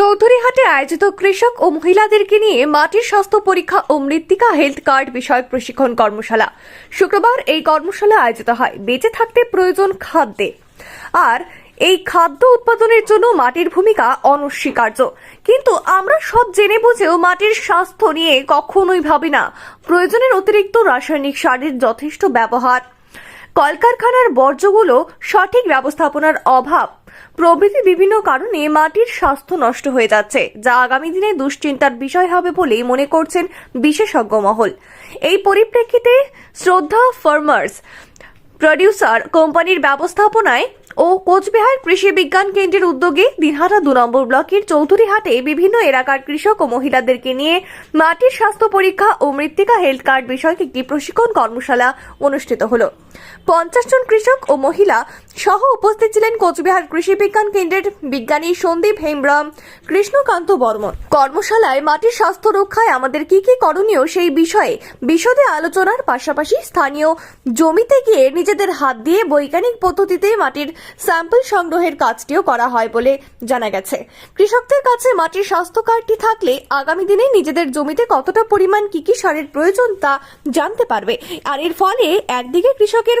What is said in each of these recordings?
চৌধুরীহাটে আয়োজিত কৃষক ও মহিলাদেরকে নিয়ে মাটির স্বাস্থ্য পরীক্ষা ও মৃত্তিকা হেলথ কার্ড বিষয়ক প্রশিক্ষণ কর্মশালা। শুক্রবার এই কর্মশালা আয়োজিত হয়। বেঁচে থাকতে প্রয়োজন খাদ্যে। আর এই খাদ্য উৎপাদনের জন্য মাটির ভূমিকা অনস্বীকার্য। কিন্তু আমরা সব জেনে বুঝেও মাটির স্বাস্থ্য নিয়ে কখনোই ভাবি না। প্রয়োজনের অতিরিক্ত রাসায়নিক সারের যথেষ্ট ব্যবহার। কলকারখানার বর্জ্যগুলো সঠিক ব্যবস্থাপনার অভাব। প্রভৃতি বিভিন্ন কারণে মাটির স্বাস্থ্য নষ্ট হয়ে যাচ্ছে, যা আগামী দিনে দুশ্চিন্তার বিষয় হবে বলেই মনে করছেন বিশেষজ্ঞ মহল। এই পরিপ্রেক্ষিতে শ্রদ্ধা ফার্মার্স, প্রডিউসার কোম্পানির ব্যবস্থাপনায় ও কোচবিহার কৃষি বিজ্ঞান কেন্দ্রের উদ্যোগে দিনহাটা দু নম্বর ব্লকের চৌধুরীহাটে বিভিন্ন এলাকার কৃষক ও মহিলাদেরকে নিয়ে মাটির স্বাস্থ্য পরীক্ষা ও মৃত্তিকা হেলথ কার্ড বিষয়ক একটি প্রশিক্ষণ কর্মশালা অনুষ্ঠিত হলো। পঞ্চাশ জন কৃষক ও মহিলা সহ উপস্থিত ছিলেন কোচবিহার কৃষি বিজ্ঞান কেন্দ্রের বিজ্ঞানী সন্দীপ হেমব্রাম, কৃষ্ণকান্ত বর্মন। কর্মশালায় মাটির স্বাস্থ্য রক্ষায় আমাদের কি কি করণীয় সেই বিষয়ে বিশদে আলোচনার পাশাপাশি স্থানীয় জমিতে গিয়ে নিজেদের হাত দিয়ে বৈজ্ঞানিক পদ্ধতিতে মাটির স্যাম্পল সংগ্রহের কাজটিও করা হয় বলে জানা গেছে। কৃষকদের কাছে মাটির স্বাস্থ্য কার্ডটি থাকলে আগামী দিনে নিজেদের জমিতে কতটা পরিমাণ কি কি সারের প্রয়োজন তা জানতে পারবে। আর এর ফলে একদিকে কৃষকের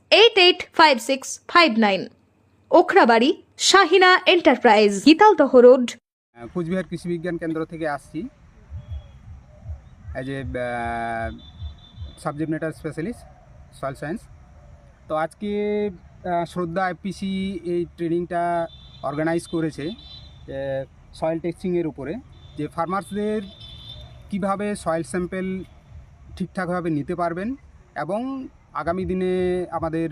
eight eight five six five nine Okhrabari Shahina enterprise Gitaldaha road Coochbehar Krishi Vigyan Kendra থেকে আসছি। As a subject matter specialist soil science তো আজকে শ্রদ্ধা এপিসি এই ট্রেনিংটা অর্গানাইজ করেছে সয়েল টেস্টিংয়ের উপরে। যে ফার্মার্সদের কীভাবে সয়েল স্যাম্পেল ঠিকঠাকভাবে নিতে পারবেন এবং আগামী দিনে আমাদের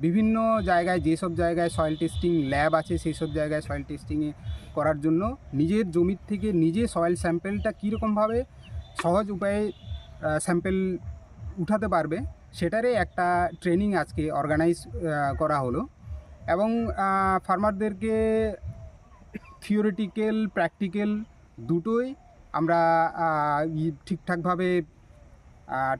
বিভিন্ন জায়গায় যেসব জায়গায় সয়েল টেস্টিং ল্যাব আছে সেই সব জায়গায় সয়েল টেস্টিংয়ে করার জন্য নিজের জমির থেকে নিজে সয়েল স্যাম্পেলটা কীরকমভাবে সহজ উপায়ে স্যাম্পেল উঠাতে পারবে, সেটারই একটা ট্রেনিং আজকে অর্গানাইজ করা হলো। এবং ফার্মারদেরকে থিওরিটিক্যাল প্র্যাকটিক্যাল দুটোই আমরা ঠিকঠাকভাবে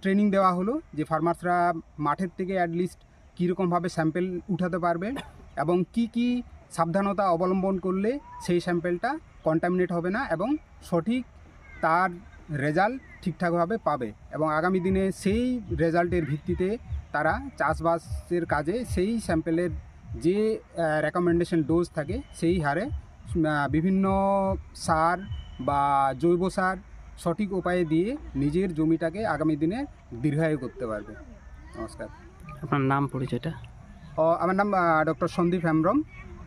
ট্রেনিং দেওয়া হলো যে ফার্মার্সরা মাঠের থেকে অ্যাটলিস্ট কীরকমভাবে স্যাম্পেল উঠাতে পারবে এবং কি কি সাবধানতা অবলম্বন করলে সেই স্যাম্পেলটা কন্টামিনেট হবে না এবং সঠিক তার রেজাল্ট ঠিকঠাকভাবে পাবে এবং আগামী দিনে সেই রেজাল্টের ভিত্তিতে তারা চাষবাসের কাজে সেই স্যাম্পেলের যে রেকমেন্ডেশন ডোজ থাকে, সেই হারে বিভিন্ন সার বা জৈব সার সঠিক উপায়ে দিয়ে নিজের জমিটাকে আগামী দিনে দীর্ঘায়ু করতে পারবে। নমস্কার। আপনার নাম পরিচয়টা? ও আমার নাম doctor Sandeep Hembram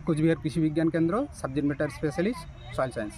Coochbehar Krishi Vigyan Kendra subject matter specialist soil science.